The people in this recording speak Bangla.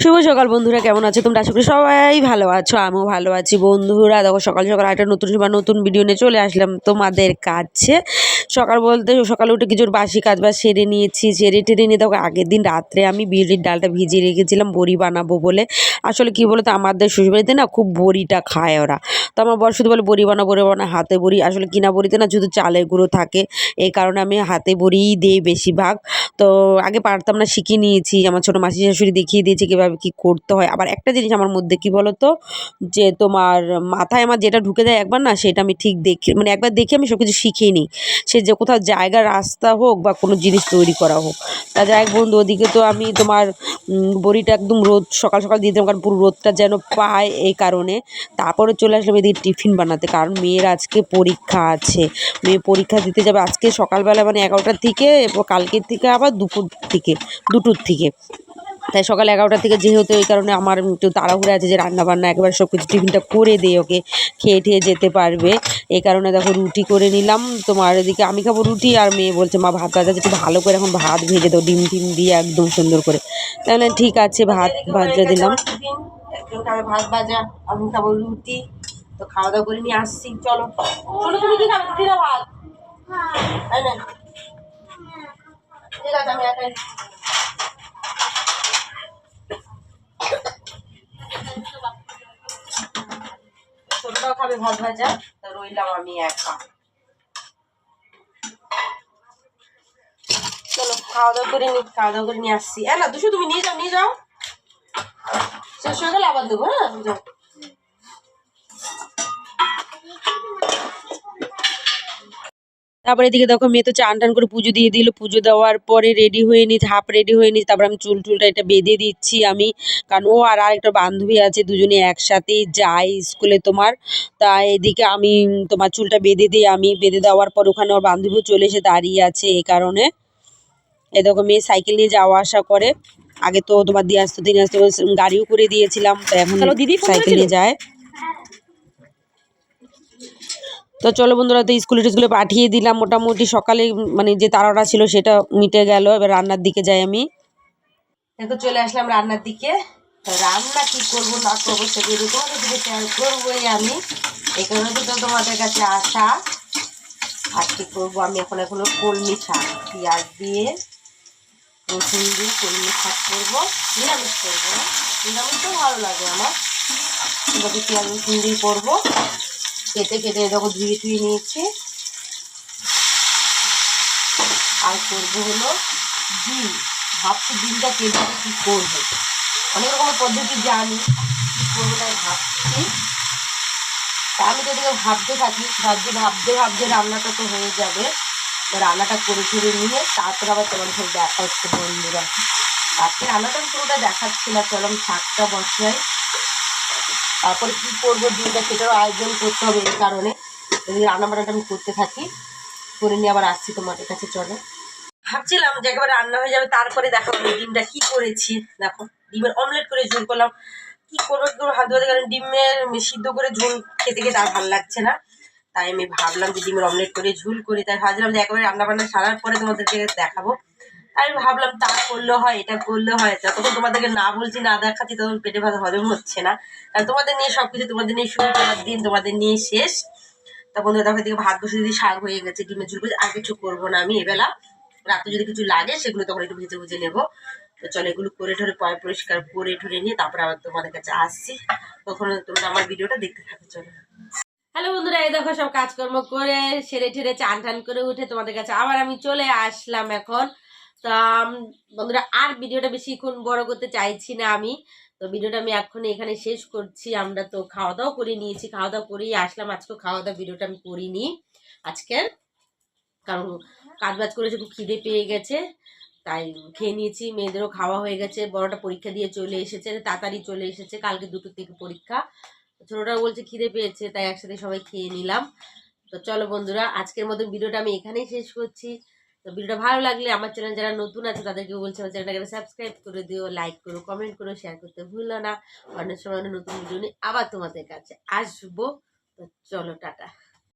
শুভ সকাল বন্ধুরা, কেমন আছো? তোমরা আশা করি সবাই ভালো আছো, আমিও ভালো আছি বন্ধুরা। দেখো, সকাল সকাল একটা নতুন বা নতুন ভিডিও নিয়ে চলে আসলাম তোমাদের কাছে। সকাল বলতে সকালে উঠে কিছুর বাসি কাজ বাজ সেরে নিয়েছি, সেরে টেরে নিয়ে দেখো, আগের দিন রাত্রে আমি বিউলির ডালটা ভিজিয়ে রেখেছিলাম, বড়ি বানাবো বলে। আসলে কি বলতো, আমাদের শ্বশুরবাড়িতে না খুব বড়িটা খায় ওরা। তো আমার বর শুধু বলে, বড়ি বানা বড়ি বানা হাতে বড়ি। আসলে কিনা বড়িতে না শুধু চালের গুঁড়ো থাকে, এই কারণে আমি হাতে বড়িই দিই বেশিরভাগ। তো আগে পারতাম না, শিখে নিয়েছি। আমার ছোটো মাসি শাশুড়ি দেখিয়ে দিয়েছে কীভাবে কী করতে হয়? আবার একটা জিনিস আমার মধ্যে কী তো যে তোমার মাথায় আমার যেটা ঢুকে যায় একবার না, সেটা আমি ঠিক দেখে মানে একবার দেখে আমি সব কিছু শিখিয়ে নিই। সে যে কোথাও জায়গা, রাস্তা হোক বা কোনো জিনিস তৈরি করা হোক। তা যাই বন্ধু, ওদিকে তো আমি তোমার বড়িটা একদম রোদ, সকাল সকাল দিয়ে দিলাম, কারণ পুরো রোদটা যেন পায় এই কারণে। তারপরে চলে আসলাম এদিকে টিফিন বানাতে, কারণ মেয়ের আজকে পরীক্ষা আছে। মেয়ে পরীক্ষা দিতে যাবে আজকে সকালবেলা মানে এগারোটার থেকে কালকের থেকে আবার দুপুর থেকে, দুটোর থেকে। তাই সকাল এগারোটা থেকে যেহেতু এই কারণে আমার একটু তাড়াহুড়ো আছে যে রান্না বান্না একেবারে সব কিছু টিফিনটা করে দিই ওকে খেয়ে ঠেয়ে যেতে পারবে। এই কারণে দেখো রুটি করে নিলাম। তোমার এদিকে আমি খাব রুটি আর মেয়ে বলছে মা ভাত ভাজা একটু ভালো করে এখন ভাত ভেজে দাও ডিম টিম দিয়ে একদম সুন্দর করে। তাহলে ঠিক আছে ভাত ভাজা দিলাম। ভাত ভাজা আমি খাব রুটি তো খাওয়া দাওয়া করে নিয়ে আসছি চলো চলো তুমি কি খাবে রুটি না ভাত ঠিক আছে আমি একাই। ছোটটাও খাবে, ভাত ভাজা, তো রইলাম আমি একা। চলো খাওয়া দাওয়া করে নি খাওয়া দাওয়া করে নিয়ে আসছি। না, দুশো তুমি নিয়ে যাও নিয়ে যাও। শেষ হয়ে আবার দেবো হ্যাঁ? যাও। তারপরে এদিকে দেখো মেয়ে তো চান টান করে পুজো দিয়ে দিল। পুজো দেওয়ার পরে রেডি হয়ে নি হাফ রেডি হয়ে নি তারপর আমি চুল টুলটা এটা বেঁধে দিচ্ছি আমি। কারণ ও আর আরেকটা বান্ধবী আছে দুজনে একসাথেই যাই স্কুলে তোমার। তা এদিকে আমি তোমার চুলটা বেঁধে দিই আমি বেঁধে দেওয়ার পর ওখানে ওর বান্ধবীও চলে এসে দাঁড়িয়ে আছে এই কারণে। এ দেখো মেয়ে সাইকেল নিয়ে যাওয়া আসা করে। আগে তো তোমার দিয়ে আসতো দিনে আসতো গাড়িও করে দিয়েছিলাম তো এখন দিদি সাইকেল নিয়ে যায়। তো চলো বন্ধুরা, তো স্কুলে টিস্কুলে পাঠিয়ে দিলাম। মোটামুটি সকালে মানে যে তাড়াটা ছিল সেটা মিটে গেল। এবার রান্নার দিকে যাই আমি। দেখো, চলে আসলাম রান্নার দিকে। তো রান্না কি করব, না করব সেগুলো তোমাদের দিকে শেয়ার করবোই আমি। এই কারণে তো তোমাদের কাছে আসা। আজকে করব, আমি এখন এখনও কলমি শাক, পেঁয়াজ দিয়ে রসুন দিয়ে কলমি শাক করব। নিরামিষ করব না। তো ভালো লাগে আমার। পেঁয়াজ রসুন দিয়ে করব। কেটে কেটে দেখো ধুয়ে ধুয়ে নিয়েছি। আর করব হলো ডিম। ভাবছি ডিমটা কেটে কী করব? অনেক রকমের পদ্ধতি জানি, কী করব তাই ভাবছি। তা আমি তো এদিকে ভাবতে থাকি, ভাবতে ভাবতে ভাবতে রান্নাটা তো হয়ে যাবে। রান্নাটা করে করে নিয়ে তারপর আবার তোমার সাথে দেখা হচ্ছে বন্ধুরা। আজকে রান্নাটা পুরোটা দেখাচ্ছি না, চলো আমি শাকটা বসাই। তারপরে কী করব ডিমটা সেটারও আয়োজন করতে হবে এই কারণে। যদি রান্না বান্নাটা আমি করতে থাকি। করে নিয়ে আবার আসছি তোমাদের কাছে, চলো। ভাবছিলাম যে একেবারে রান্না হয়ে যাবে, তারপরে দেখো আমি ডিমটা কি করেছি। দেখো, ডিমের অমলেট করে ঝোল করলাম। কি করব, কি হাত ধোয়াতে কারণ ডিমের সিদ্ধ করে ঝোল খেতে খেতে আর ভালো লাগছে না। তাই আমি ভাবলাম যে ডিমের অমলেট করে ঝোল করি। তাই ভাবছিলাম যে একেবারে রান্না বান্না সারার পরে তোমাদেরকে দেখাবো। আমি ভাবলাম, তা করলে হয়, এটা করলে হয়। যতক্ষণ তোমাদেরকে না বলছি, না দেখাচ্ছি তখন পেটে ভাত হজম হচ্ছে না। কারণ তোমাদের নিয়ে সব কিছু তোমাদের নিয়ে শুরু করার দিন, তোমাদের নিয়ে শেষ। তা বন্ধুরা এদিকে ভাত বসে দিয়ে শাক হয়ে গেছে, ডিমের ঝুল আর কিছু করব না আমি এবেলা। রাতে যদি কিছু লাগে, সেগুলো তখন একটু ভেজে ভুজে নেব। তো চলো এগুলো করে ঠরে পয় পরিষ্কার করে ঠরে নিয়ে তারপরে আবার তোমাদের কাছে আসছি। তখন তোমরা আমার ভিডিওটা দেখতে থাকো, চলো। হ্যালো বন্ধুরা, এই দেখো সব কাজকর্ম করে, সেরে ঠেরে চান টান করে উঠে তোমাদের কাছে আবার আমি চলে আসলাম এখন। তা বন্ধুরা, আর ভিডিওটা বেশিক্ষণ বড় করতে চাইছি না আমি। তো ভিডিওটা আমি এখন এখানে শেষ করছি। আমরা তো খাওয়া দাওয়া করে নিয়েছি খাওয়া দাওয়া করেই আসলাম। আজকে খাওয়া দাওয়া ভিডিওটা আমি করিনি। আজকের কারণ কাজ বাজ করেছে, খুব খিদে পেয়ে গেছে। তাই খেয়ে নিয়েছি, মেয়েদেরও খাওয়া হয়ে গেছে। বড়টা পরীক্ষা দিয়ে চলে এসেছে, তাড়াতাড়ি চলে এসেছে। কালকে দুটো থেকে পরীক্ষা। ছোটোটা বলছে খিদে পেয়েছে, তাই একসাথে সবাই খেয়ে নিলাম। তো চলো বন্ধুরা, আজকের মতো ভিডিওটা আমি এখানেই শেষ করছি। তো ভিডিওটা ভালো লাগলে আমার চ্যানেল যারা নতুন আছে তাদেরকে বলছি আমার চ্যানেলটাকে সাবস্ক্রাইব করে দিও লাইক করো কমেন্ট করো শেয়ার করতে ভুলো না। অনেক সময় নতুন ভিডিও নিয়ে আবার তোমাদের কাছে আসব। তো চলো, টাটা।